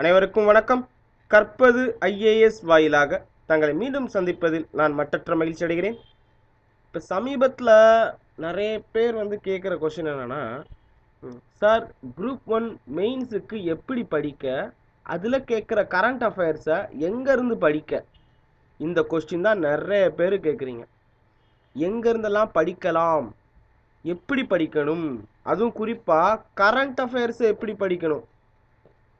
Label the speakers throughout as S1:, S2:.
S1: அனைவருக்கும் வணக்கம். கற்பது ஐஏஎஸ் வாயிலாக தங்களை மீண்டும் சந்திப்பதில் நான் மட்டற்ற மகிழ்ச்சி அடைகிறேன். இப்போ சமீபத்தில் நிறைய பேர் வந்து கேட்குற கொஷின் என்னென்னா சார் குரூப் ஒன் மெயின்ஸுக்கு எப்படி படிக்க? அதில் கேட்குற கரண்ட் அஃபேர்ஸை எங்கேருந்து படிக்க? இந்த கொஸ்டின் தான் நிறைய பேர் கேட்குறீங்க எங்கேருந்தெல்லாம் படிக்கலாம்? எப்படி படிக்கணும்? அதுவும் குறிப்பாக கரண்ட் அஃபேர்ஸை எப்படி படிக்கணும்?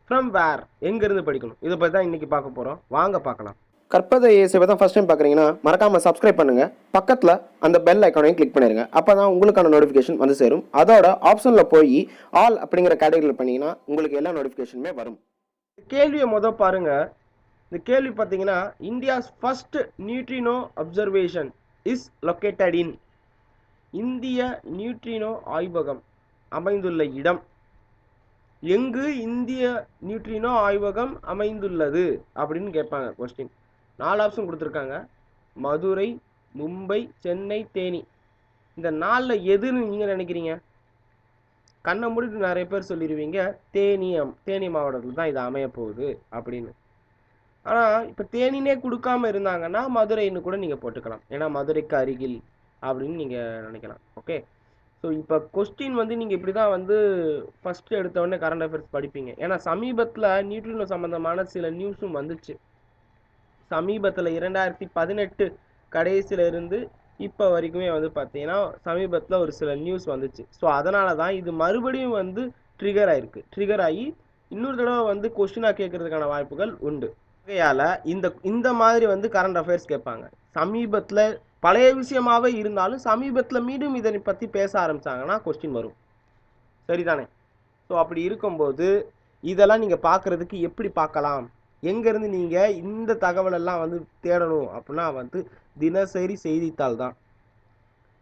S1: ஃப்ரம் வேர் எங்கேருந்து படிக்கணும்? இதை பற்றி தான் இன்றைக்கி பார்க்க போகிறோம் வாங்க பார்க்கலாம்.
S2: கற்பதை ஏசியை தான் ஃபஸ்ட் டைம் பார்க்குறீங்கன்னா மறக்காமல் சப்ஸ்கிரைப் பண்ணுங்கள் பக்கத்தில் அந்த பெல் ஐக்கானையும் கிளிக் பண்ணிடுங்க அப்போ தான் உங்களுக்கான நோட்டிஃபிகேஷன் வந்து சேரும். அதோட ஆப்ஷனில் போய் ஆல் அப்படிங்கிற கேட்டகரியில் பண்ணீங்கன்னா உங்களுக்கு எல்லா நோட்டிஃபிகேஷனுமே வரும்.
S1: கேள்வியை மொதல் பாருங்க. இந்த கேள்வி பார்த்தீங்கன்னா India's first neutrino observation is located in இந்திய நியூட்ரினோ ஆய்வகம் அமைந்துள்ள இடம். எங்கு இந்திய நியூட்ரினோ ஆய்வகம் அமைந்துள்ளது? அப்படின்னு கேட்பாங்க கொஸ்டின் நாலு ஆப்ஷன் கொடுத்துருக்காங்க. மதுரை மும்பை சென்னை தேனி. இந்த நாளில் எதுன்னு நீங்கள் நினைக்கிறீங்க? கண்ணை மூடிட்டு நிறைய பேர் சொல்லிடுவீங்க தேனி தேனி மாவட்டத்தில் தான் இது அமைய போகுது அப்படின்னு. ஆனால் இப்போ தேனினே கொடுக்காம இருந்தாங்கன்னா மதுரைன்னு கூட நீங்கள் போட்டுக்கலாம். ஏன்னா மதுரைக்கு அருகில் அப்படின்னு நீங்கள் நினைக்கலாம். ஓகே ஸோ இப்போ கொஸ்டின் வந்து நீங்கள் இப்படி தான் வந்து ஃபஸ்ட்டு எடுத்த உடனே கரண்ட் அஃபேர்ஸ் படிப்பீங்க. ஏன்னா சமீபத்தில் நியூட்ரினோ சம்மந்தமான சில நியூஸும் வந்துச்சு. சமீபத்தில் இரண்டாயிரத்தி பதினெட்டு கடைசியில் இருந்து இப்போ வரைக்குமே வந்து பார்த்தீங்கன்னா சமீபத்தில் ஒரு சில நியூஸ் வந்துச்சு. ஸோ அதனால தான் இது மறுபடியும் வந்து ட்ரிகர் ஆயிருக்கு. ட்ரிகர் ஆகி இன்னொரு தடவை வந்து கொஸ்டினாக கேட்கறதுக்கான வாய்ப்புகள் உண்டு. ஆகையால் இந்த இந்த மாதிரி வந்து கரண்ட் அஃபேர்ஸ் கேட்பாங்க. சமீபத்தில் பழைய விஷயமாவே இருந்தாலும் சமீபத்தில் மீண்டும் இதனை பற்றி பேச ஆரம்பிச்சாங்கன்னா கொஸ்டின் வரும். சரிதானே? ஸோ அப்படி இருக்கும்போது இதெல்லாம் நீங்கள் பார்க்குறதுக்கு எப்படி பார்க்கலாம் எங்கேருந்து நீங்கள் இந்த தகவலெல்லாம் வந்து தேடணும் அப்படின்னா வந்து தினசரி செய்தித்தாள் தான்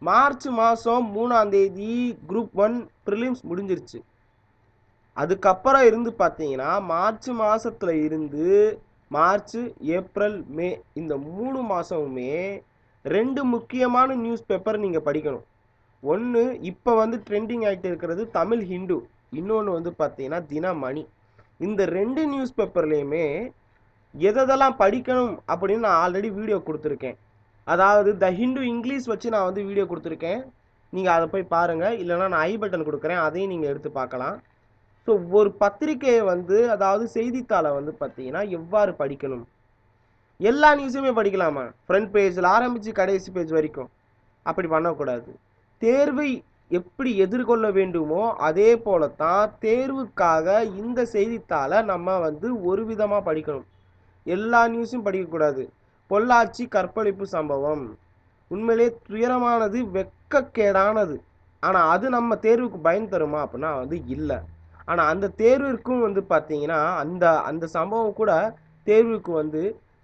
S1: மார்ச் மாதம் மூணாம் தேதி குரூப் ஒன் ப்ரிலிம்ஸ் முடிஞ்சிருச்சு. அதுக்கப்புறம் இருந்து பார்த்தீங்கன்னா மார்ச் மாதத்தில் இருந்து மார்ச் ஏப்ரல் மே இந்த மூணு மாதமுமே ரெண்டு முக்கியமான நியூஸ் பேப்பர் நீங்கள் படிக்கணும். ஒன்று இப்போ வந்து ட்ரெண்டிங் ஆகிட்டு இருக்கிறது தமிழ் ஹிந்து. இன்னொன்று வந்து பார்த்தீங்கன்னா தினமணி. இந்த ரெண்டு நியூஸ் பேப்பர்லேயுமே எதெல்லாம் படிக்கணும் அப்படின்னு நான் ஆல்ரெடி வீடியோ கொடுத்துருக்கேன். அதாவது த ஹிந்து இங்கிலீஷ் வச்சு நான் வந்து வீடியோ கொடுத்துருக்கேன். நீங்கள் அதை போய் பாருங்கள் இல்லைனா நான் ஐ பட்டன் கொடுக்குறேன். அதையும் நீங்கள் எடுத்து பார்க்கலாம். ஸோ ஒரு பத்திரிக்கையை வந்து அதாவது செய்தித்தாளை வந்து பார்த்தீங்கன்னா எவ்வாறு படிக்கணும்? எல்லா நியூஸுமே படிக்கலாமா? ஃப்ரண்ட் பேஜில் ஆரம்பித்து கடைசி பேஜ் வரைக்கும். அப்படி பண்ணக்கூடாது. தேர்வை எப்படி எதிர்கொள்ள வேண்டுமோ அதே போல தான் தேர்வுக்காக இந்த செய்தித்தாளை நம்ம வந்து ஒரு விதமாக படிக்கணும். எல்லா நியூஸும் படிக்கக்கூடாது. பொள்ளாச்சி கற்பழிப்பு சம்பவம். உண்மையிலே துயரமானது வெட்கக்கேடானது ஆனால் அது நம்ம தேர்வுக்கு பயன் தருமா அப்படின்னா வந்து இல்லை. ஆனால் அந்த தேர்விற்கும் வந்து பார்த்தீங்கன்னா அந்த அந்த சம்பவம் கூட தேர்வுக்கு வந்து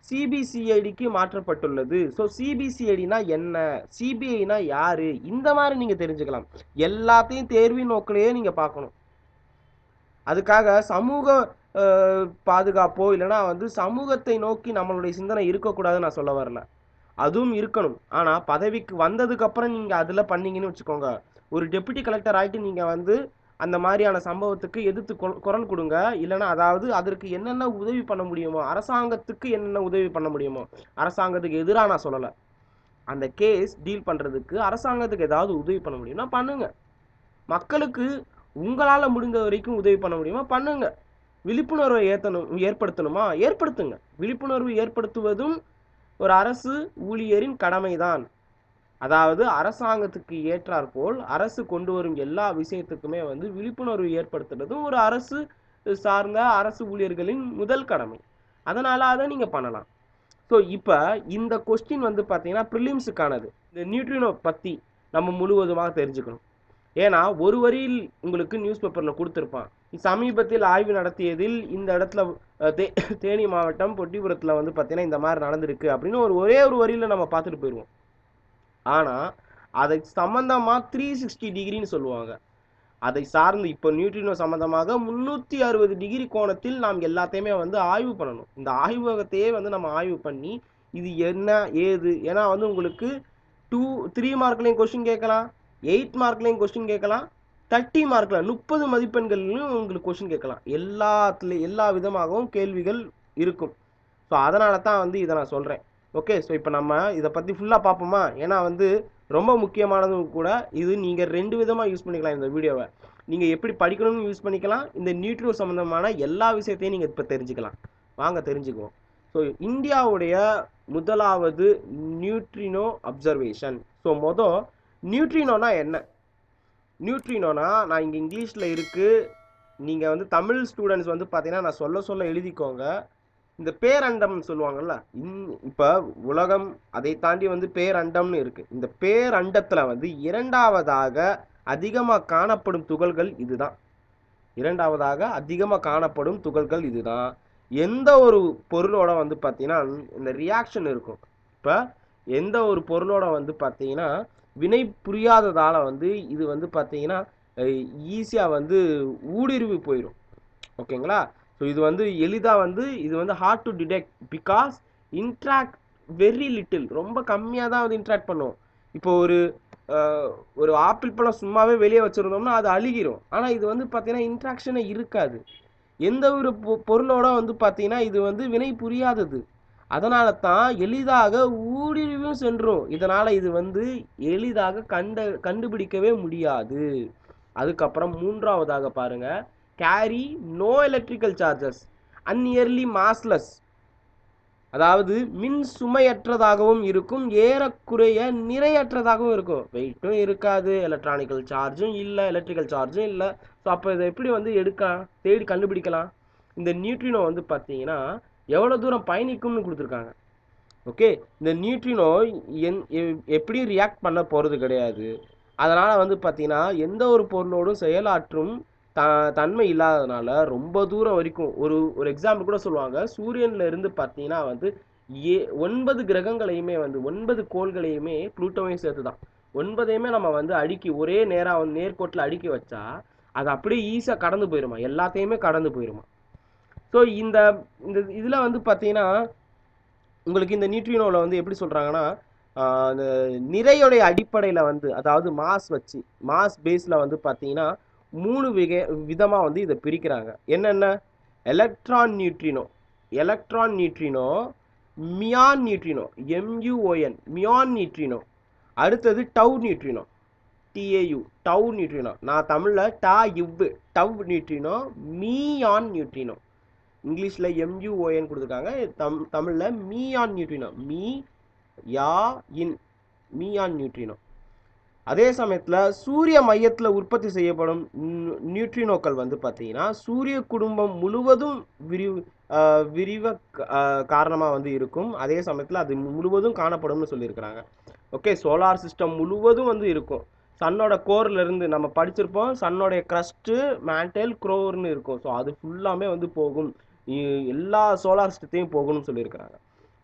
S1: சிபிசிஐடிக்கு மாற்றப்பட்டுள்ளது. ஸோ சிபிசிஐடினா என்ன? சிபிஐனா யாரு? இந்த மாதிரி நீங்கள் தெரிஞ்சுக்கலாம். எல்லாத்தையும் தேர்வின் நோக்கிலேயே நீங்கள் பார்க்கணும். அதுக்காக சமூக பாதுகாப்போ இல்லைன்னா வந்து சமூகத்தை நோக்கி நம்மளுடைய சிந்தனை இருக்கக்கூடாதுன்னு நான் சொல்ல வரல. அதுவும் இருக்கணும். ஆனால் பதவிக்கு வந்ததுக்கப்புறம் நீங்கள் அதில் பண்ணீங்கன்னு வச்சுக்கோங்க. ஒரு டெப்யூட்டி கலெக்டர் ஆகிட்டு நீங்கள் வந்து அந்த மாதிரியான சம்பவத்துக்கு எதிர்த்து குரல் கொடுங்க. இல்லைன்னா அதாவது அதற்கு என்னென்ன உதவி பண்ண முடியுமோ அரசாங்கத்துக்கு என்னென்ன உதவி பண்ண முடியுமோ அரசாங்கத்துக்கு எதிராக நான் சொல்லலை. அந்த கேஸ் டீல் பண்ணுறதுக்கு அரசாங்கத்துக்கு ஏதாவது உதவி பண்ண முடியும்னா பண்ணுங்க. மக்களுக்கு உங்களால் முடிந்த வரைக்கும் உதவி பண்ண முடியுமா? பண்ணுங்க. விழிப்புணர்வை ஏற்றணும் ஏற்படுத்தணுமா? ஏற்படுத்துங்க. விழிப்புணர்வு ஏற்படுத்துவதும் ஒரு அரசு ஊழியரின் கடமைதான். அதாவது அரசாங்கத்துக்கு ஏற்றாற்போல் அரசு கொண்டு வரும் எல்லா விஷயத்துக்குமே வந்து விழிப்புணர்வு ஏற்படுத்துறதும் ஒரு அரசு சார்ந்த அரசு ஊழியர்களின் முதல் கடமை. அதனால் அதை நீங்கள் பண்ணலாம். ஸோ இப்போ இந்த கொஸ்டின் வந்து பார்த்தீங்கன்னா ப்ரிலிம்ஸுக்கானது இந்த நியூட்ரினோ பற்றி நம்ம முழுவதுமாக தெரிஞ்சுக்கணும். ஏன்னா ஒரு வரியில் உங்களுக்கு நியூஸ் பேப்பரில் கொடுத்துருப்பான். சமீபத்தில் ஆய்வு நடத்தியதில் இந்த இடத்துல தே தேனி மாவட்டம் பொட்டிபுரத்தில் வந்து பார்த்தீங்கன்னா இந்த மாதிரி நடந்திருக்கு அப்படின்னு ஒரு ஒரே ஒரு வரியில் நம்ம பார்த்துட்டு போயிடுவோம் ஆனால் அதை சம்மந்தமாக த்ரீ சிக்ஸ்டி டிகிரின்னு சொல்லுவாங்க. அதை சார்ந்து இப்போ நியூட்ரினோ சம்மந்தமாக முந்நூற்றி அறுபது டிகிரி கோணத்தில் நாம் எல்லாத்தையுமே வந்து ஆய்வு பண்ணணும். இந்த ஆய்வகத்தையே வந்து நம்ம ஆய்வு பண்ணி இது என்ன ஏது ஏன்னா வந்து உங்களுக்கு டூ த்ரீ மார்க்லேயும் கொஸ்டின் கேட்கலாம் எயிட் மார்க்லேயும் கொஸ்டின் கேட்கலாம் தேர்ட்டி மார்க்கில் முப்பது மதிப்பெண்கள்லையும் உங்களுக்கு கொஷின் கேட்கலாம். எல்லாத்துலேயும் எல்லா விதமாகவும் கேள்விகள் இருக்கும். ஸோ அதனால தான் வந்து இதை நான் சொல்கிறேன் ஓகே ஸோ இப்போ நம்ம இதை பற்றி ஃபுல்லாக பார்ப்போமா ஏன்னா வந்து ரொம்ப முக்கியமானதும் கூட இது நீங்கள் ரெண்டு விதமாக யூஸ் பண்ணிக்கலாம் இந்த வீடியோவை நீங்கள் எப்படி படிக்கணும்னு யூஸ் பண்ணிக்கலாம் இந்த நியூட்ரியோ சம்மந்தமான எல்லா விஷயத்தையும் நீங்கள் இப்போ தெரிஞ்சுக்கலாம். வாங்க தெரிஞ்சுக்குவோம். ஸோ இந்தியாவுடைய முதலாவது நியூட்ரினோ அப்சர்வேஷன் ஸோ மொதல் நியூட்ரினோனா என்ன? நியூட்ரினோனா நான் இங்கே இங்கிலீஷில் இருக்குது நீங்கள் வந்து தமிழ் ஸ்டூடெண்ட்ஸ் வந்து பார்த்தீங்கன்னா நான் சொல்ல சொல்ல எழுதிக்கோங்க. இந்த பேரண்டம்னு சொல்லுவாங்கல்ல இன் இப்போ உலகம் அதை தாண்டி வந்து பேரண்டம்னு இருக்குது இந்த பேரண்டத்தில் வந்து இரண்டாவதாக அதிகமாக காணப்படும் துகள்கள் இதுதான். இரண்டாவதாக அதிகமாக காணப்படும் துகள்கள் இதுதான். எந்த ஒரு பொருளோட வந்து பார்த்தீங்கன்னா இந்த ரியாக்ஷன் இருக்கும். இப்போ எந்த ஒரு பொருளோட வந்து பார்த்தீங்கன்னா வினை புரியாததால் வந்து இது வந்து பார்த்தீங்கன்னா ஈஸியாக வந்து ஊடுருவி போயிடும் ஓகேங்களா? ஸோ இது வந்து எளிதாக வந்து இது வந்து hard to detect because interact very little ரொம்ப கம்மியாக தான் வந்து இன்ட்ராக்ட் பண்ணும் இப்போ ஒரு ஒரு ஆப்பிள் பழம் சும்மாவே வெளியே வச்சுருந்தோம்னா அது அழுகிரும். ஆனால் இது வந்து பார்த்தீங்கன்னா இன்ட்ராக்ஷனே இருக்காது. எந்த ஒரு பொ- பொருளோட வந்து பார்த்தீங்கன்னா இது வந்து வினை புரியாதது. அதனால தான் எளிதாக ஊடுருவியும் சென்றும். இதனால் இது வந்து எளிதாக கண்ட கண்டுபிடிக்கவே முடியாது. அதுக்கப்புறம் மூன்றாவதாக பாருங்கள் carry no electrical charges and nearly massless அதாவது மின் சுமையற்றதாகவும் இருக்கும் ஏறக்குறைய நிறையற்றதாகவும் இருக்கும். வெயிட்டும் இருக்காது எலக்ட்ரானிக்கல் சார்ஜும் இல்லை எலக்ட்ரிக்கல் சார்ஜும் இல்லை. ஸோ அப்போ இதை எப்படி வந்து எடுக்கலாம் தேடி கண்டுபிடிக்கலாம்? இந்த நியூட்ரினோ வந்து பார்த்தீங்கன்னா எவ்வளோ தூரம் பயணிக்கும்னு கொடுத்துருக்காங்க. ஓகே இந்த நியூட்ரினோ என் எ- எப்படியும் ரியாக்ட் பண்ண போகிறது கிடையாது. அதனால் வந்து பார்த்தீங்கன்னா எந்த ஒரு பொருளோடும் செயலாற்றும் த தன்மை இல்லாததுனால ரொம்ப தூரம் வரைக்கும் ஒரு ஒரு எக்ஸாம்பிள் கூட சொல்லுவாங்க. சூரியன்ல இருந்து பார்த்தீங்கன்னா வந்து ஏ ஒன்பது கிரகங்களையுமே வந்து ஒன்பது கோள்களையுமே ப்ளூட்டோவையும் சேர்த்து தான் ஒன்பதையுமே நம்ம வந்து அடுக்கி ஒரே நேராக வந்து நேர்கோட்டில் அடுக்கி வச்சா அது அப்படியே ஈஸியாக கடந்து போயிருமா? எல்லாத்தையுமே கடந்து போயிருமா? ஸோ இந்த இந்த இதில் வந்து பார்த்தீங்கன்னா உங்களுக்கு இந்த நியூட்ரினோவில் வந்து எப்படி சொல்கிறாங்கன்னா அந்த நிறையுடைய அடிப்படையில் வந்து அதாவது மாஸ் வச்சு மாஸ் பேஸில் வந்து பார்த்தீங்கன்னா மூணு விக விதமாக வந்து இதை பிரிக்கிறாங்க. என்னென்ன? Electron neutrino electron neutrino muon neutrino M U O N muon neutrino அடுத்தது tau neutrino T A U tau neutrino நான் தமிழில் டா இவ்வு டவ் நியூட்ரினோ மீயான் நியூட்ரினோ இங்கிலீஷில் எம்யூஓஎன் கொடுத்துருக்காங்க. தம் தமிழில் மீயான் நியூட்ரினோ மீ யா இன் மீயான் நியூட்ரினோ அதே சமயத்தில் சூரிய மையத்தில் உற்பத்தி செய்யப்படும் நியூ- நியூட்ரினோக்கள் வந்து பார்த்தீங்கன்னா சூரிய குடும்பம் முழுவதும் விரிவு விரிவ காரணமாக வந்து இருக்கும். அதே சமயத்தில் அது முழுவதும் காணப்படும்னு சொல்லியிருக்கிறாங்க. ஓகே சோலார் சிஸ்டம் முழுவதும் வந்து இருக்கும். சன்னோட கோர்லேருந்து நம்ம படிச்சிருப்போம் சன்னோடைய க்ரஸ்ட்டு மேண்டல் க்ரோர்னு இருக்கும். ஸோ அது ஃபுல்லாமே வந்து போகும். எல்லா சோலார் சிஸ்டத்தையும் போகணும்னு சொல்லியிருக்கிறாங்க.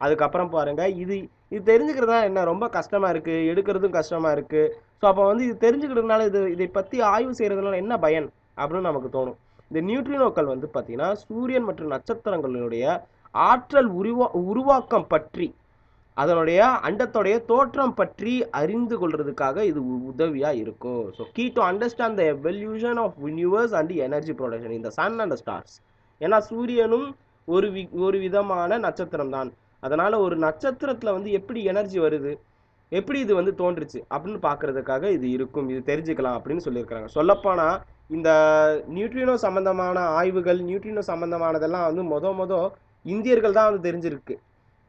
S1: அதுக்கப்புறம் பாருங்கள் இது இது தெரிஞ்சுக்கிறது தான் என்ன? ரொம்ப கஷ்டமாக இருக்குது எடுக்கிறதும் கஷ்டமாக இருக்குது ஸோ அப்போ வந்து இது தெரிஞ்சுக்கிறதுனால இது இதை பற்றி ஆய்வு செய்கிறதுனால என்ன பயன்? அப்படின்னு நமக்கு தோணும். இந்த நியூட்ரினோக்கள் வந்து பார்த்தீங்கன்னா சூரியன் மற்றும் நட்சத்திரங்களுடைய ஆற்றல் உருவா உருவாக்கம் பற்றி அதனுடைய அண்டத்தோடைய தோற்றம் பற்றி அறிந்து கொள்றதுக்காக இது உ- இருக்கும். So key to understand the evolution of universe and energy production இந்த சன் அண்ட் ஸ்டார்ஸ் ஏன்னா சூரியனும் ஒரு வி ஒரு விதமான நட்சத்திரம் தான் அதனால் ஒரு நட்சத்திரத்தில் வந்து எப்படி எனர்ஜி வருது? எப்படி இது வந்து தோன்றுச்சு அப்படின்னு பார்க்கறதுக்காக இது இருக்கும் இது தெரிஞ்சுக்கலாம் அப்படின்னு சொல்லியிருக்கிறாங்க. சொல்லப்போனால் இந்த நியூட்ரினோ சம்பந்தமான ஆய்வுகள் நியூட்ரினோ சம்பந்தமானதெல்லாம் வந்து மொத மொத இந்தியர்கள் தான் வந்து தெரிஞ்சிருக்கு.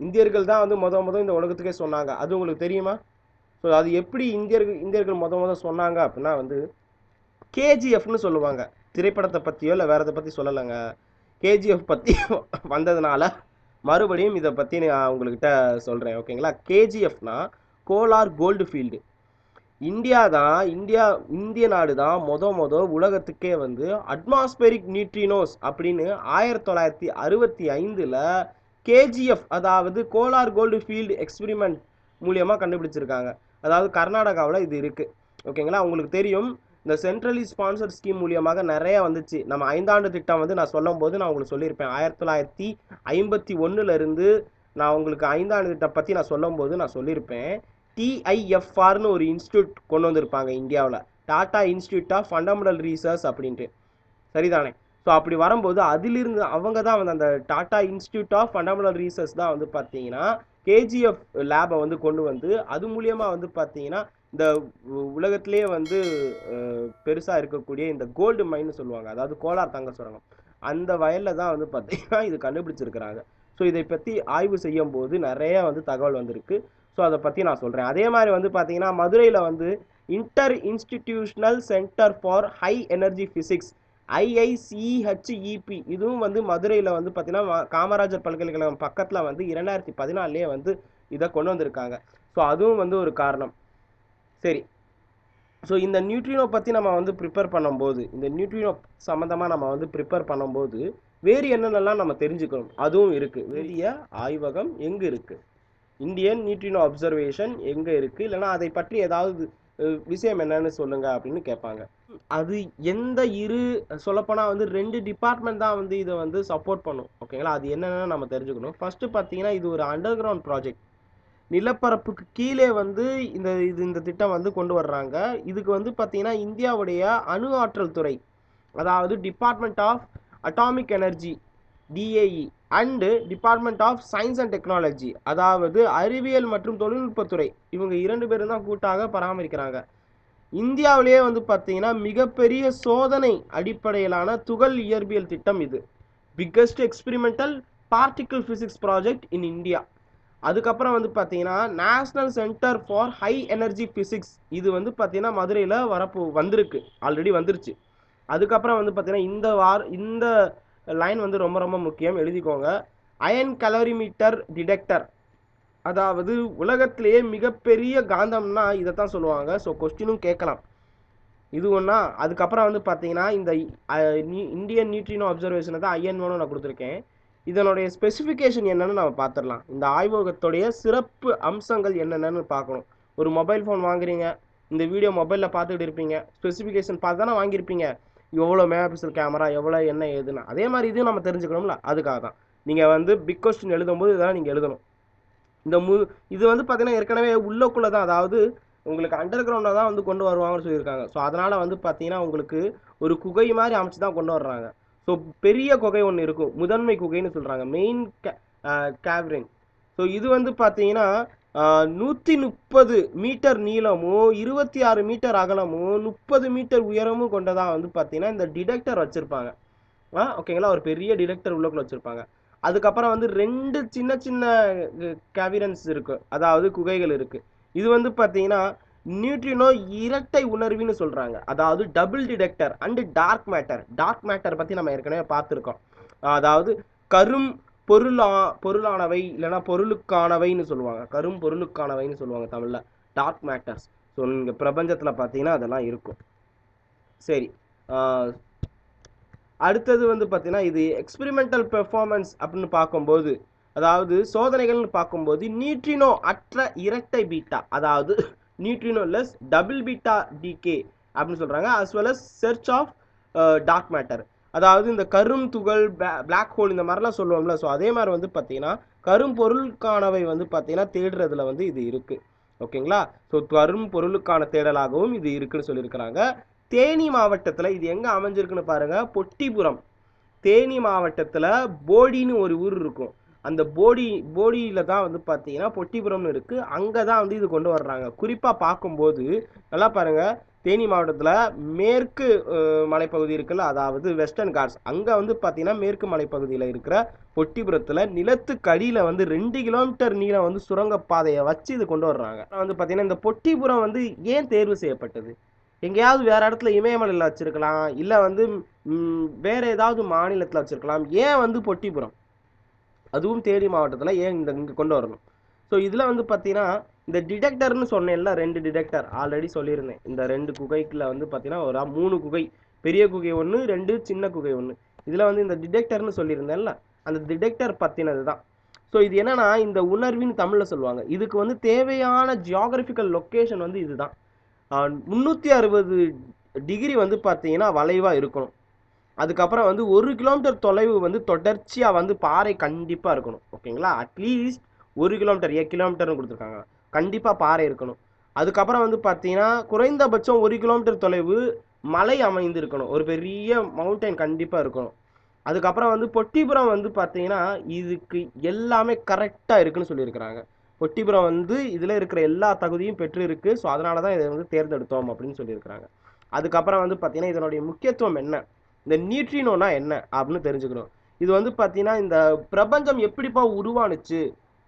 S1: இந்தியர்கள் தான் வந்து மொத மொதல் இந்த உலகத்துக்கே சொன்னாங்க. அது உங்களுக்கு தெரியுமா? ஸோ அது எப்படி இந்தியர்கள் இந்தியர்கள் மொத மொதல் சொன்னாங்க அப்படின்னா வந்து கேஜிஎஃப்னு சொல்லுவாங்க. திரைப்படத்தை பற்றியோ இல்லை வேறு இதை பற்றி சொல்லலைங்க. கேஜிஎஃப் பற்றி வந்ததுனால மறுபடியும் இதை பற்றி நான் உங்கள்கிட்ட சொல்கிறேன் ஓகேங்களா? கேஜிஎஃப்னா கோலார் கோல்டு ஃபீல்டு. இந்தியா தான் இந்தியா இந்திய நாடு தான் மொத மொத உலகத்துக்கே வந்து அட்மாஸ்பெரிக் நியூட்ரினோஸ் அப்படின்னு ஆயிரத்தி தொள்ளாயிரத்தி அறுபத்தி ஐந்தில் கேஜிஎஃப் அதாவது கோலார் கோல்டு ஃபீல்டு எக்ஸ்பிரிமெண்ட் மூலியமாக கண்டுபிடிச்சிருக்காங்க. அதாவது கர்நாடகாவில் இது இருக்குது ஓகேங்களா? உங்களுக்கு தெரியும் இந்த சென்ட்ரலி ஸ்பான்சர் ஸ்கீம் மூலியமாக நிறைய வந்துச்சு. நம்ம ஐந்தாண்டு திட்டம் வந்து நான் சொல்லும் போது நான் உங்களுக்கு சொல்லியிருப்பேன். ஆயிரத்தி தொள்ளாயிரத்தி ஐம்பத்தி ஒன்றுலேருந்து நான் உங்களுக்கு ஐந்தாண்டு திட்டம் பற்றி நான் சொல்லும் போது நான் சொல்லியிருப்பேன். டிஐஎஃப்ஆர்னு ஒரு இன்ஸ்டியூட் கொண்டு வந்திருப்பாங்க இந்தியாவில். Tata institute of fundamental research அப்படின்ட்டு. சரிதானே? ஸோ அப்படி வரும்போது அதிலிருந்து அவங்க தான் வந்து அந்த Tata institute of fundamental research தான் வந்து பார்த்தீங்கன்னா கேஜிஎஃப் லேபை வந்து கொண்டு வந்து அது மூலயமா வந்து பார்த்தீங்கன்னா இந்த உ- உலகத்திலேயே வந்து பெருசாக இருக்கக்கூடிய இந்த கோல்டு மைன்னு சொல்லுவாங்க. அதாவது கோலார் தங்க சுரங்கம். அந்த வயலில் தான் வந்து பார்த்தீங்கன்னா இது கண்டுபிடிச்சிருக்கிறாங்க. ஸோ இதை பற்றி ஆய்வு செய்யும் போது நிறைய வந்து தகவல் வந்திருக்கு. ஸோ அதை பற்றி நான் சொல்கிறேன் அதே மாதிரி வந்து பார்த்தீங்கன்னா மதுரையில் வந்து inter institutional centre for high energy physics IICHEP இதுவும் வந்து மதுரையில் வந்து பார்த்தீங்கன்னா காமராஜர் பல்கலைக்கழகம் பக்கத்தில் வந்து இரண்டாயிரத்தி பதினாலே வந்து இதை கொண்டு வந்திருக்காங்க. ஸோ அதுவும் வந்து ஒரு காரணம். சரி. ஸோ இந்த நியூட்ரினோ பற்றி நம்ம வந்து ப்ரிப்பேர் பண்ணும்போது இந்த நியூட்ரினோ சம்மந்தமாக நம்ம வந்து ப்ரிப்பேர் பண்ணும்போது வேறு என்னென்னலாம் நம்ம தெரிஞ்சுக்கணும்? அதுவும் இருக்குது வெளிய ஆய்வகம் எங்கே இருக்குது இந்தியன் நியூட்ரினோ அப்சர்வேஷன் எங்கே இருக்குது இல்லைன்னா அதை பற்றி ஏதாவது விஷயம் என்னன்னு சொல்லுங்க அப்படின்னு கேட்பாங்க. அது எந்த இரு சொல்லப்போனால் வந்து ரெண்டு டிபார்ட்மெண்ட் தான் வந்து இதை வந்து சப்போர்ட் பண்ணும். ஓகேங்களா அது என்னென்னு நம்ம தெரிஞ்சுக்கணும். ஃபஸ்ட்டு பார்த்தீங்கன்னா இது ஒரு அண்டர் கிரவுண்ட் ப்ராஜெக்ட் நிலப்பரப்புக்கு கீழே வந்து இந்த இது இந்த திட்டம் வந்து கொண்டு வர்றாங்க. இதுக்கு வந்து பார்த்தீங்கன்னா இந்தியாவுடைய அணு ஆற்றல் துறை அதாவது department of atomic energy DAE and department of science and technology. அதாவது அறிவியல் மற்றும் தொழில்நுட்பத்துறை. இவங்க இரண்டு பேரும் தான் கூட்டாக பராமரிக்கிறாங்க. இந்தியாவிலேயே வந்து பார்த்தீங்கன்னா மிகப்பெரிய சோதனை அடிப்படையிலான துகள் இயற்பியல் திட்டம் இது. Biggest experimental particle physics project in India அதுக்கப்புறம் வந்து பார்த்தீங்கன்னா national centre for high energy physics இது வந்து பார்த்தீங்கன்னா மதுரையில் வரப்போ வந்திருக்கு. ஆல்ரெடி வந்துருச்சு. அதுக்கப்புறம் வந்து பார்த்தீங்கன்னா இந்த வார் இந்த லைன் வந்து ரொம்ப ரொம்ப முக்கியம். எழுதிக்கோங்க. அயன் கலோரிமீட்டர் டிடெக்டர் அதாவது உலகத்திலேயே மிகப்பெரிய காந்தம்னா இதை தான் சொல்லுவாங்க ஸோ கொஸ்டினும் கேட்கலாம். இது ஒன்றா அதுக்கப்புறம் வந்து பார்த்தீங்கன்னா இந்த இந்தியன் நியூட்ரினோ அப்சர்வேஷனை தான் ஐஎன்ஓன்னு நான் கொடுத்துருக்கேன். இதனுடைய ஸ்பெசிஃபிகேஷன் என்னென்னு நம்ம பார்த்துடலாம். இந்த ஆய்வகத்துடைய சிறப்பு அம்சங்கள் என்னென்னு பார்க்கணும். ஒரு மொபைல் ஃபோன் வாங்குறீங்க. இந்த வீடியோ மொபைலில் பார்த்துக்கிட்டு இருப்பீங்க. ஸ்பெசிஃபிகேஷன் பார்த்து தானே வாங்கியிருப்பீங்க. எவ்வளோ மெகாபிக்சல் கேமரா எவ்வளோ என்ன ஏதுன்னு. அதே மாதிரி இதையும் நம்ம தெரிஞ்சுக்கணும்ல. அதுக்காக தான் நீங்கள் வந்து பிக் கொஸ்டின் எழுதும்போது இதெல்லாம் நீங்கள் எழுதணும். இந்த மு இது வந்து பார்த்தீங்கன்னா ஏற்கனவே உள்ளக்குள்ளே தான் அதாவது உங்களுக்கு அண்டர் கிரவுண்டில் தான் வந்து கொண்டு வருவாங்கன்னு சொல்லியிருக்காங்க. ஸோ அதனால் வந்து பார்த்தீங்கன்னா உங்களுக்கு ஒரு குகை மாதிரி அமைச்சு தான் கொண்டு வர்றாங்க. ஸோ பெரிய குகை ஒன்று இருக்கும். முதன்மை குகைன்னு சொல்கிறாங்க மெயின் கேவரிங் ஸோ இது வந்து பார்த்தீங்கன்னா நூற்றி முப்பது மீட்டர் நீளமும் இருபத்தி ஆறு மீட்டர் அகலமும் முப்பது மீட்டர் உயரமும் கொண்டதாக வந்து பார்த்தீங்கன்னா இந்த டிடெக்டர் வச்சுருப்பாங்க. ஆ ஓகேங்களா? ஒரு பெரிய டிடெக்டர் உள்ளக்குள்ள வச்சுருப்பாங்க. அதுக்கப்புறம் வந்து ரெண்டு சின்ன சின்ன கேவிரன்ஸ் இருக்கு. அதாவது குகைகள் இருக்கு. இது வந்து பார்த்தீங்கன்னா நியூட்ரினோ இரட்டை உணர்வின்னு சொல்றாங்க. அதாவது double detector and dark matter dark matter பற்றி நம்ம ஏற்கனவே பார்த்துருக்கோம். அதாவது கரும் பொருளா பொருளானவை இல்லைன்னா பொருளுக்கானவைன்னு சொல்லுவாங்க. கரும் பொருளுக்கானவைன்னு சொல்லுவாங்க தமிழில். டார்க் மேட்டர்ஸ் ஸோ நீங்கள் பிரபஞ்சத்தில் பார்த்தீங்கன்னா அதெல்லாம் இருக்கும். சரி. அடுத்தது வந்து பார்த்தீங்கன்னா இது எக்ஸ்பிரிமெண்டல் பெர்ஃபார்மன்ஸ் அப்படின்னு பார்க்கும்போது அதாவது சோதனைகள்னு பார்க்கும்போது நியூட்ரினோ அற்ற இரட்டை பீட்டா அதாவது neutrinoless double beta decay அப்படின்னு சொல்கிறாங்க as well as search of dark matter அதாவது இந்த கரும் துகள் பிளாக் ஹோல் இந்த மாதிரிலாம் சொல்லுவோம்ல ஸோ அதே மாதிரி வந்து பார்த்தீங்கன்னா கரும் பொருளுக்கானவை வந்து பார்த்தீங்கன்னா தேடுறதுல வந்து இது இருக்குது ஓகேங்களா? ஸோ கரும் பொருளுக்கான தேடலாகவும் இது இருக்குன்னு சொல்லியிருக்கிறாங்க. தேனி மாவட்டத்தில் இது எங்கே அமைஞ்சிருக்குன்னு பாருங்கள் பொட்டிபுரம். தேனி மாவட்டத்தில் போடின்னு ஒரு ஊர் இருக்கும். அந்த போடி போடியில் தான் வந்து பார்த்தீங்கன்னா பொட்டிபுரம்னு இருக்குது அங்கே தான் வந்து இது கொண்டு வர்றாங்க. குறிப்பாக பார்க்கும்போது நல்லா பாருங்கள் தேனி மாவட்டத்தில் மேற்கு மலைப்பகுதி இருக்குல்ல அதாவது வெஸ்டர்ன் காட்ஸ் அங்கே வந்து பார்த்தீங்கன்னா மேற்கு மலைப்பகுதியில் இருக்கிற ஒட்டிபுரத்தில் நிலத்துக்கடியில் வந்து ரெண்டு கிலோமீட்டர் நீளம் வந்து சுரங்கப்பாதையை வச்சு இது கொண்டு வர்றாங்க. வந்து பார்த்தீங்கன்னா இந்த பொட்டிபுரம் வந்து ஏன் தேர்வு செய்யப்பட்டது? எங்கேயாவது வேறு இடத்துல இமயமலையில் வச்சுருக்கலாம் இல்லை வந்து வேறு ஏதாவது மாநிலத்தில் வச்சுருக்கலாம். ஏன் வந்து பொட்டிபுரம்? அதுவும் தேனி மாவட்டத்தில் ஏன் இந்த இங்கே கொண்டு வரணும்? ஸோ இதில் வந்து பார்த்தீங்கன்னா இந்த டிடெக்டர்னு சொன்னேன்ல ரெண்டு டிடெக்டர் ஆல்ரெடி சொல்லியிருந்தேன். இந்த ரெண்டு குகைக்குள்ள வந்து பார்த்தீங்கன்னா ஒரு மூணு குகை. பெரிய குகை ஒன்று ரெண்டு சின்ன குகை ஒன்று இதில் வந்து இந்த டிடெக்டர்னு சொல்லியிருந்தேன்ல அந்த டிடெக்டர் பற்றினது தான் ஸோ இது என்னன்னா இந்த உணர்வின் தமிழில் சொல்லுவாங்க. இதுக்கு வந்து தேவையான ஜியாகிரபிக்கல் லொக்கேஷன் வந்து இதுதான். முந்நூற்றி அறுபது டிகிரி வந்து பார்த்தீங்கன்னா வளைவாக இருக்கணும். அதுக்கப்புறம் வந்து ஒரு கிலோமீட்டர் தொலைவு வந்து தொடர்ச்சியாக வந்து பாறை கண்டிப்பாக இருக்கணும். ஓகேங்களா? அட்லீஸ்ட் ஒரு கிலோமீட்டர் ஏ கிலோமீட்டர்னு கொடுத்துருக்காங்க. கண்டிப்பாக பாறை இருக்கணும். அதுக்கப்புறம் வந்து பார்த்தீங்கன்னா குறைந்தபட்சம் ஒரு கிலோமீட்டர் தொலைவு மலை அமைந்து இருக்கணும் ஒரு பெரிய மவுண்டைன் கண்டிப்பாக இருக்கணும். அதுக்கப்புறம் வந்து பொட்டிபுரம் வந்து பார்த்தீங்கன்னா இதுக்கு எல்லாமே கரெக்டாக இருக்குன்னு சொல்லியிருக்கிறாங்க. பொட்டிபுரம் வந்து இதில் இருக்கிற எல்லா தகுதியும் பெற்று இருக்குது ஸோ அதனால தான் இதை வந்து தேர்ந்தெடுத்தோம் அப்படின்னு சொல்லியிருக்கிறாங்க. அதுக்கப்புறம் வந்து பார்த்தீங்கன்னா இதனுடைய முக்கியத்துவம் என்ன? இந்த நியூட்ரினோனா என்ன? அப்படின்னு தெரிஞ்சுக்கணும். இது வந்து பார்த்தீங்கன்னா இந்த பிரபஞ்சம் எப்படிப்பா உருவானுச்சு?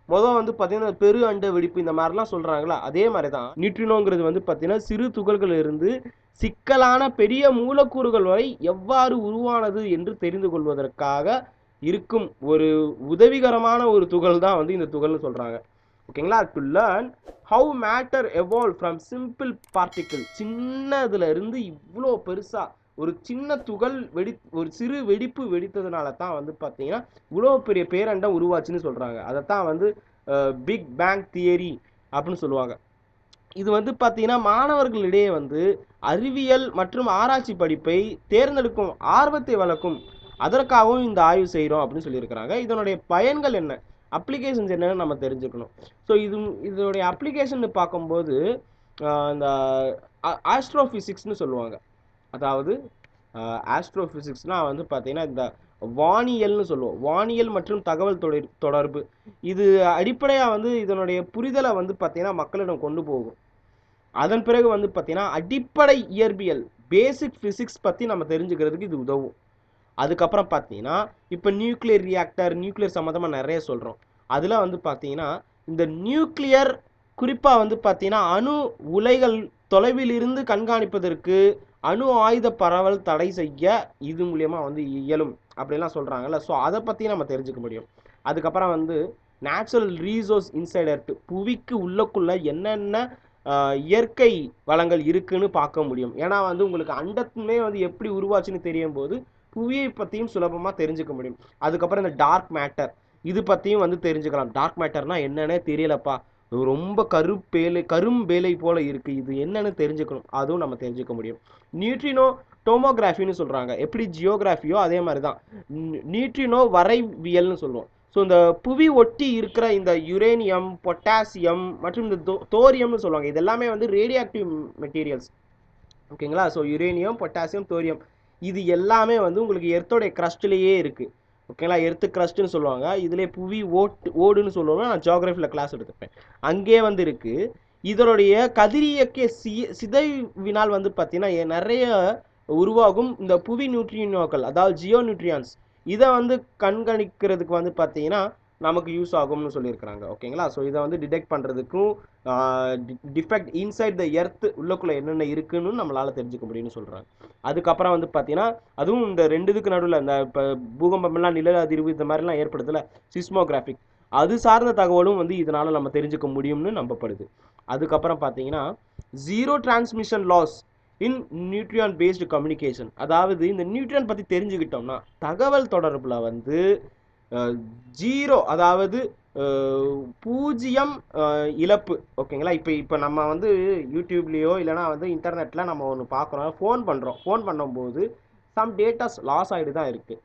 S1: மொதல் வந்து பார்த்தீங்கன்னா பெரு அண்ட வெடிப்பு இந்த மாதிரிலாம் சொல்கிறாங்களா அதே மாதிரி தான் நியூட்ரினோங்கிறது வந்து பார்த்தீங்கன்னா சிறு துகள்கள் இருந்து சிக்கலான பெரிய மூலக்கூறுகள் வரை எவ்வாறு உருவானது என்று தெரிந்து கொள்வதற்காக இருக்கும் ஒரு உதவிகரமான ஒரு துகள் தான் வந்து இந்த துகள்னு சொல்கிறாங்க ஓகேங்களா to learn how matter evolve from simple particle சின்னதுல இருந்து இவ்வளோ பெருசாக ஒரு சின்ன துகள் வெடி ஒரு சிறு வெடிப்பு வெடித்ததுனால தான் வந்து பார்த்தீங்கன்னா இவ்வளோ பெரிய பேரண்டம் உருவாச்சுன்னு சொல்கிறாங்க அதை தான் வந்து பிக் பேங் தியரி அப்படின்னு சொல்லுவாங்க. இது வந்து பார்த்தீங்கன்னா மாணவர்களிடையே வந்து அறிவியல் மற்றும் ஆராய்ச்சி படிப்பை தேர்ந்தெடுக்கும் ஆர்வத்தை வளர்க்கும் அதற்காகவும் இந்த ஆய்வு செய்கிறோம் அப்படின்னு சொல்லியிருக்கிறாங்க. இதனுடைய பயன்கள் என்ன? அப்ளிகேஷன்ஸ் என்னன்னு நம்ம தெரிஞ்சுக்கணும். ஸோ இது இதோடைய அப்ளிகேஷன் பார்க்கும்போது இந்த ஆஸ்ட்ரோஃபிசிக்ஸ்னு சொல்லுவாங்க. அதாவது ஆஸ்ட்ரோஃபிசிக்ஸ்னால் வந்து பார்த்தீங்கன்னா இந்த வானியல்னு சொல்லுவோம். வானியல் மற்றும் தகவல் தொடர்பு. இது அடிப்படையாக வந்து இதனுடைய புரிதலை வந்து பார்த்தீங்கன்னா மக்களிடம் கொண்டு போகும். அதன் பிறகு வந்து பார்த்தீங்கன்னா அடிப்படை இயற்பியல் பேசிக் ஃபிசிக்ஸ் பற்றி நம்ம தெரிஞ்சுக்கிறதுக்கு இது உதவும். அதுக்கப்புறம் பார்த்தீங்கன்னா இப்போ நியூக்ளியர் ரியாக்டர் நியூக்ளியர் சம்மந்தமாக நிறைய சொல்கிறோம் அதில் வந்து பார்த்தீங்கன்னா இந்த நியூக்ளியர் குறிப்பாக வந்து பார்த்தீங்கன்னா அணு உலைகள் தொலைவில் இருந்து கண்காணிப்பதற்கு அணு ஆயுத பரவல் தடை செய்ய இது மூலியமாக வந்து இயலும் அப்படிலாம் சொல்கிறாங்கல்ல ஸோ அதை பற்றி நம்ம தெரிஞ்சுக்க முடியும். அதுக்கப்புறம் வந்து நேச்சுரல் ரீசோர்ஸ் இன்சைட் புவிக்கு உள்ளக்குள்ள என்னென்ன இயற்கை வளங்கள் இருக்குன்னு பார்க்க முடியும். ஏன்னா வந்து உங்களுக்கு அண்டத்துமே வந்து எப்படி உருவாச்சுன்னு தெரியும் போது புவியை பற்றியும் சுலபமாக தெரிஞ்சுக்க முடியும். அதுக்கப்புறம் இந்த டார்க் மேட்டர் இது பற்றியும் வந்து தெரிஞ்சுக்கலாம். டார்க் மேட்டர்னால் என்னன்னே தெரியலப்பா. ரொம்ப கருப்பேலை கரும்பேலை போல இருக்கு. இது என்னன்னு தெரிஞ்சுக்கணும். அதுவும் நம்ம தெரிஞ்சுக்க முடியும். நியூட்ரினோ டோமோகிராஃபின்னு சொல்றாங்க. எப்படி ஜியோகிராஃபியோ அதே மாதிரி தான் நியூட்ரினோ வரைவியல்னு சொல்லுவோம். ஸோ இந்த புவி ஒட்டி இருக்கிற இந்த யுரேனியம் பொட்டாசியம் மற்றும் இந்த தோ- தோரியம்னு சொல்லுவாங்க. இது எல்லாமே வந்து ரேடியாக்டிவ் மெட்டீரியல்ஸ் ஓகேங்களா ஸோ யுரேனியம் பொட்டாசியம் தோரியம் இது எல்லாமே வந்து உங்களுக்கு எர்த்தோடைய கிரஸ்ட்லேயே இருக்குது ஓகேங்களா எர்த்து கிரஸ்ட்னு சொல்லுவாங்க. இதுலேயே புவி ஓட்டு ஓடுன்னு சொல்லுவாங்க. நான் ஜியாகிரஃபியில் கிளாஸ் எடுத்துப்பேன் அங்கே வந்து இருக்கு. இதனுடைய கதிரியக்க சி சிதைவினால் வந்து பார்த்தீங்கன்னா நிறைய உருவாகும் இந்த புவி நியூட்ரினோக்கள் அதாவது ஜியோ நியூட்ரியான்ஸ் இதை வந்து கண்காணிக்கிறதுக்கு வந்து பார்த்தீங்கன்னா நமக்கு யூஸ் ஆகும்னு சொல்லியிருக்கிறாங்க. ஓகேங்களா? ஸோ இதை வந்து டிடெக்ட் பண்ணுறதுக்கும் டிஃபெக்ட் இன்சைட் த எர்த் உள்ளக்குள்ளே என்னென்ன இருக்குன்னு நம்மளால் தெரிஞ்சுக்க முடியும்னு சொல்கிறாங்க அதுக்கப்புறம் வந்து பார்த்தீங்கன்னா அதுவும் இந்த ரெண்டு இதுக்கு நடுவில் இந்த இப்போ பூகம்பம்லாம் நில அதிர்வு இந்த மாதிரிலாம் ஏற்படுத்தலை சிஸ்மோகிராஃபிக் அது சார்ந்த தகவலும் வந்து இதனால் நம்ம தெரிஞ்சுக்க முடியும்னு நம்பப்படுது. அதுக்கப்புறம் பார்த்தீங்கன்னா zero transmission loss in neutrino based communication அதாவது இந்த நியூட்ரியான் பற்றி தெரிஞ்சுக்கிட்டோம்னா தகவல் தொடர்பில் வந்து ஜீரோ அதாவது பூஜ்ஜியம் இழப்பு. ஓகேங்களா இப்போ இப்போ நம்ம வந்து யூடியூப்லேயோ இல்லைனா வந்து இன்டர்நெட்டில் நம்ம ஒன்று பார்க்குறோம் ஃபோன் பண்ணுறோம் ஃபோன் பண்ணும்போது சம் டேட்டாஸ் லாஸ் ஆகிட்டு தான் இருக்குது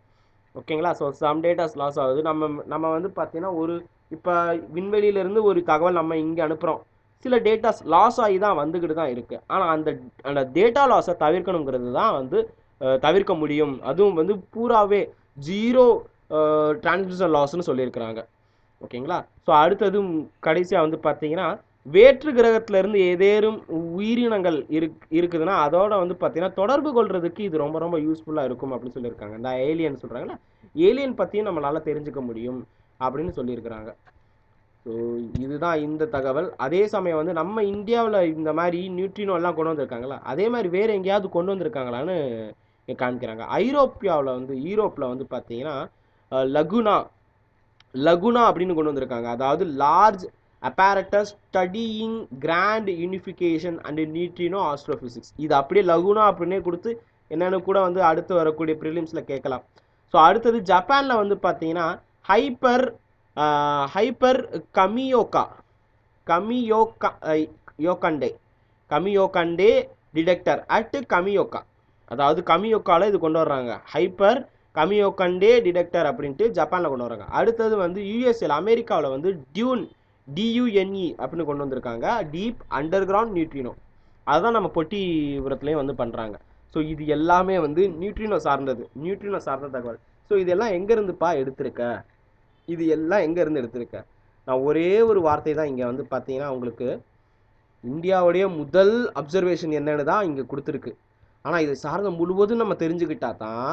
S1: ஓகேங்களா ஸோ சம் டேட்டாஸ் லாஸ் ஆகுது. நம்ம நம்ம வந்து பார்த்தீங்கன்னா ஒரு இப்போ விண்வெளியிலேருந்து ஒரு தகவல் நம்ம இங்கே அனுப்புகிறோம் சில டேட்டாஸ் லாஸ் ஆகி தான் வந்துக்கிட்டு தான் இருக்குது ஆனால் அந்த அந்த டேட்டா லாஸை தவிர்க்கணுங்கிறது தான் வந்து தவிர்க்க முடியும். அதுவும் வந்து பூராவே ஜீரோ டிரான்ஸ்மிஷன் லாஸ்னு சொல்லியிருக்கிறாங்க. ஓகேங்களா? ஸோ அடுத்தது கடைசியாக வந்து பார்த்தீங்கன்னா வேற்று கிரகத்திலேருந்து ஏதேனும் உயிரினங்கள் இருக் இருக்குதுன்னா அதோட வந்து பார்த்தீங்கன்னா தொடர்பு கொள்றதுக்கு இது ரொம்ப ரொம்ப யூஸ்ஃபுல்லாக இருக்கும் அப்படின்னு சொல்லியிருக்காங்க. இந்த ஏலியன் சொல்கிறாங்களா ஏலியன் பற்றியும் நம்மளால தெரிஞ்சுக்க முடியும் அப்படின்னு சொல்லியிருக்கிறாங்க. ஸோ இதுதான் இந்த தகவல். அதே சமயம் வந்து நம்ம இந்தியாவில் இந்த மாதிரி நியூட்ரினோ எல்லாம் கொண்டு வந்திருக்காங்களா அதே மாதிரி வேறு எங்கேயாவது கொண்டு வந்திருக்காங்களான்னு காமிக்கிறாங்க. ஐரோப்பியாவில் வந்து யூரோப்பில் வந்து பார்த்தீங்கன்னா லகுனா லகுனா அப்படின்னு கொண்டு வந்திருக்காங்க. அதாவது large apparatus studying grand unification and neutrino astrophysics இது அப்படியே லகுனா அப்படின்னே கொடுத்து என்னென்னு கூட வந்து அடுத்து வரக்கூடிய ப்ரிலிம்ஸில் கேட்கலாம். ஸோ அடுத்தது ஜப்பானில் வந்து பார்த்தீங்கன்னா ஹைப்பர் ஹைப்பர் கமியோகா கமியோகா யோகண்டே கமியோகண்டே டிடெக்டர் அட் கமியோகா அதாவது கமியோக்காவில் இது கொண்டு வர்றாங்க. ஹைப்பர் கமியோகண்டே டிடெக்டர் அப்படின்ட்டு ஜப்பானில் கொண்டு வராங்க. அடுத்தது வந்து யூஎஸ்எல் அமெரிக்காவில் வந்து டியூன் டியூஎன்இ அப்படின்னு கொண்டு வந்திருக்காங்க. டீப் அண்டர் கிரவுண்ட் நியூட்ரினோ அதுதான் நம்ம பொட்டிபுரத்துலேயும் வந்து பண்ணுறாங்க ஸோ இது எல்லாமே வந்து நியூட்ரினோ சார்ந்தது. நியூட்ரினோ சார்ந்த தகவல். ஸோ இதெல்லாம் எங்கேருந்துப்பா எடுத்திருக்க? இது எல்லாம் எங்கேருந்து எடுத்திருக்க? நான் ஒரே ஒரு வார்த்தை தான் இங்கே வந்து பார்த்தீங்கன்னா உங்களுக்கு இந்தியாவுடைய முதல் அப்சர்வேஷன் என்னன்னு தான் இங்கே கொடுத்துருக்கு. ஆனால் இதை சார்ந்த முழுவதும் நம்ம தெரிஞ்சுக்கிட்டா தான்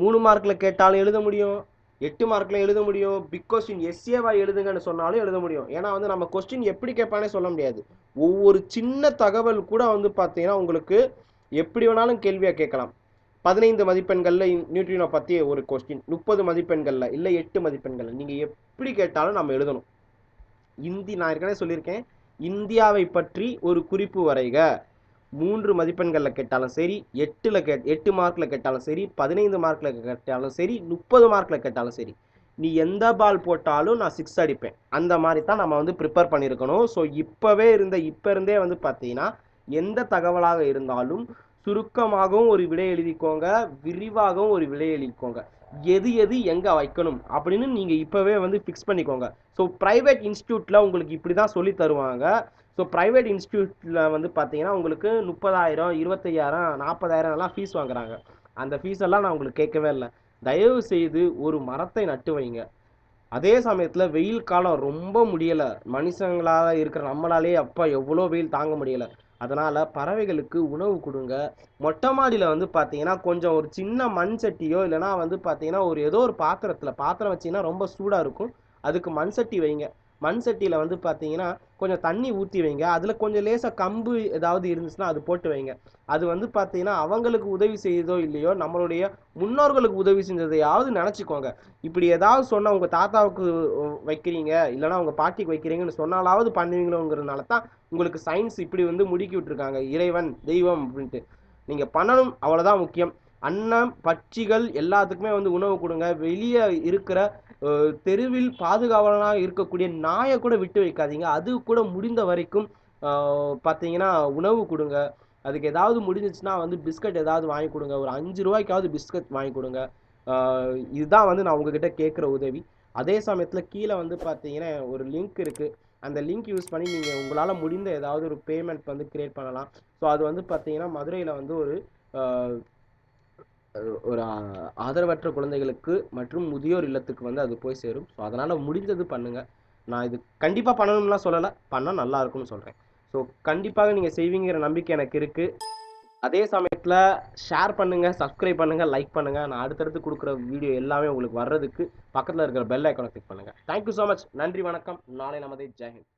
S1: மூணு மார்க்கில் கேட்டாலும் எழுத முடியும் எட்டு மார்க்கில் எழுத முடியும் பிக் கொஸ்டின் எஸ்ஏவாக எழுதுங்கன்னு சொன்னாலும் எழுத முடியும். ஏன்னா வந்து நம்ம கொஸ்டின் எப்படி கேட்பானே சொல்ல முடியாது. ஒவ்வொரு சின்ன தகவல் கூட வந்து பார்த்தீங்கன்னா உங்களுக்கு எப்படி வேணாலும் கேள்வியாக கேட்கலாம். பதினைந்து மதிப்பெண்களில் நியூட்ரினோ பற்றி ஒரு கொஸ்டின் முப்பது மதிப்பெண்களில் இல்லை எட்டு மதிப்பெண்களில் நீங்கள் எப்படி கேட்டாலும் நம்ம எழுதணும். இந்தி நான் ஏற்கனவே சொல்லியிருக்கேன். இந்தியாவை பற்றி ஒரு குறிப்பு வரைக. மூன்று மதிப்பெண்களில் கேட்டாலும் சரி எட்டில் கே எட்டு மார்க்கில் கேட்டாலும் சரி பதினைந்து மார்க்கில் கேட்டாலும் சரி முப்பது மார்க்கில் கேட்டாலும் சரி நீ எந்த பால் போட்டாலும் நான் சிக்ஸ் அடிப்பேன். அந்த மாதிரி தான் நம்ம வந்து ப்ரிப்பேர் பண்ணியிருக்கணும் ஸோ இப்போவே இருந்த இப்போ இருந்தே வந்து பார்த்தீங்கன்னா எந்த தகவலாக இருந்தாலும் சுருக்கமாகவும் ஒரு விடை எழுதிக்கோங்க விரிவாகவும் ஒரு விடை எழுதிக்கோங்க. எது எது எங்கே வைக்கணும் அப்படின்னு நீங்கள் இப்போவே வந்து ஃபிக்ஸ் பண்ணிக்கோங்க. ஸோ ப்ரைவேட் இன்ஸ்டியூட்டில் உங்களுக்கு இப்படி தான் சொல்லி தருவாங்க. ஸோ ப்ரைவேட் இன்ஸ்டியூட்டில் வந்து பார்த்தீங்கன்னா உங்களுக்கு முப்பதாயிரம் இருபத்தையாயிரம் நாற்பதாயிரம் எல்லாம் ஃபீஸ் வாங்குறாங்க. அந்த ஃபீஸ் எல்லாம் நான் உங்களுக்கு கேட்கவே இல்லை. தயவு செய்து ஒரு மரத்தை நட்டு வைங்க. அதே சமயத்தில் வெயில் காலம் ரொம்ப முடியலை. மனுஷங்களாக இருக்கிற நம்மளாலே அப்பா எவ்வளோ வெயில் தாங்க முடியலை. அதனால் பறவைகளுக்கு உணவு கொடுங்க. மொட்டை மாடியில் வந்து பார்த்தீங்கன்னா கொஞ்சம் ஒரு சின்ன மண் சட்டியோ இல்லைனா வந்து பார்த்தீங்கன்னா ஒரு ஏதோ ஒரு பாத்திரத்தில் பாத்திரம் வச்சீங்கன்னா ரொம்ப சூடாக இருக்கும். அதுக்கு மண் சட்டி வைங்க. மண் சட்டியில் வந்து பார்த்தீங்கன்னா கொஞ்சம் தண்ணி ஊற்றி வைங்க. அதில் கொஞ்சம் லேசாக கம்பு ஏதாவது இருந்துச்சுன்னா அது போட்டு வைங்க. அது வந்து பார்த்தீங்கன்னா அவங்களுக்கு உதவி செய்யுதோ இல்லையோ நம்மளுடைய முன்னோர்களுக்கு உதவி செஞ்சதையாவது நினச்சிக்கோங்க. இப்படி ஏதாவது சொன்னால் உங்கள் தாத்தாவுக்கு வைக்கிறீங்க இல்லைன்னா உங்கள் பாட்டிக்கு வைக்கிறீங்கன்னு சொன்னாலாவது பண்ணுவீங்களோங்கிறதுனால தான் உங்களுக்கு சயின்ஸ் இப்படி வந்து முடுக்கி விட்டுருக்காங்க. இறைவன் தெய்வம் அப்படின்ட்டு. நீங்கள் பண்ணணும் அவ்வளோதான் முக்கியம். அன்னம் பட்சிகள் எல்லாத்துக்குமே வந்து உணவு கொடுங்க. வெளியே இருக்கிற தெருவில் பாதுகாவலனாக இருக்கக்கூடிய நாயை கூட விட்டு வைக்காதீங்க. அது கூட முடிந்த வரைக்கும் பார்த்தீங்கன்னா உணவு கொடுங்க. அதுக்கு ஏதாவது முடிஞ்சிச்சுன்னா வந்து பிஸ்கட் ஏதாவது வாங்கி கொடுங்க. ஒரு அஞ்சு ரூபாய்க்காவது பிஸ்கட் வாங்கி கொடுங்க. இதுதான் வந்து நான் உங்ககிட்ட கேட்குற உதவி. அதே சமயத்தில் கீழே வந்து பார்த்தீங்கன்னா ஒரு லிங்க் இருக்குது அந்த லிங்க் யூஸ் பண்ணி நீங்கள் உங்களால் முடிந்த ஏதாவது ஒரு பேமெண்ட் வந்து க்ரியேட் பண்ணலாம். ஸோ அது வந்து பார்த்தீங்கன்னா மதுரையில் வந்து ஒரு ஒரு ஆதரவற்ற குழந்தைகளுக்கு மற்றும் முதியோர் இல்லத்துக்கு வந்து அது போய் சேரும். ஸோ அதனால் முடிஞ்சது பண்ணுங்கள் நான் இது கண்டிப்பாக பண்ணணும்லாம் சொல்லலை. பண்ணால் நல்லா இருக்கும்னு சொல்கிறேன் ஸோ கண்டிப்பாக நீங்கள் செய்வீங்கிற நம்பிக்கை எனக்கு இருக்குது அதே சமயத்தில் ஷேர் பண்ணுங்கள் சப்ஸ்கிரைப் பண்ணுங்கள் லைக் பண்ணுங்கள் நான் அடுத்தடுத்து கொடுக்குற வீடியோ எல்லாமே உங்களுக்கு வர்றதுக்கு பக்கத்தில் இருக்கிற பெல் ஐக்கானை கிளிக் பண்ணுங்கள் தேங்க்யூ ஸோ மச் நன்றி வணக்கம். நாளை நமதே. ஜெயஹிந்த்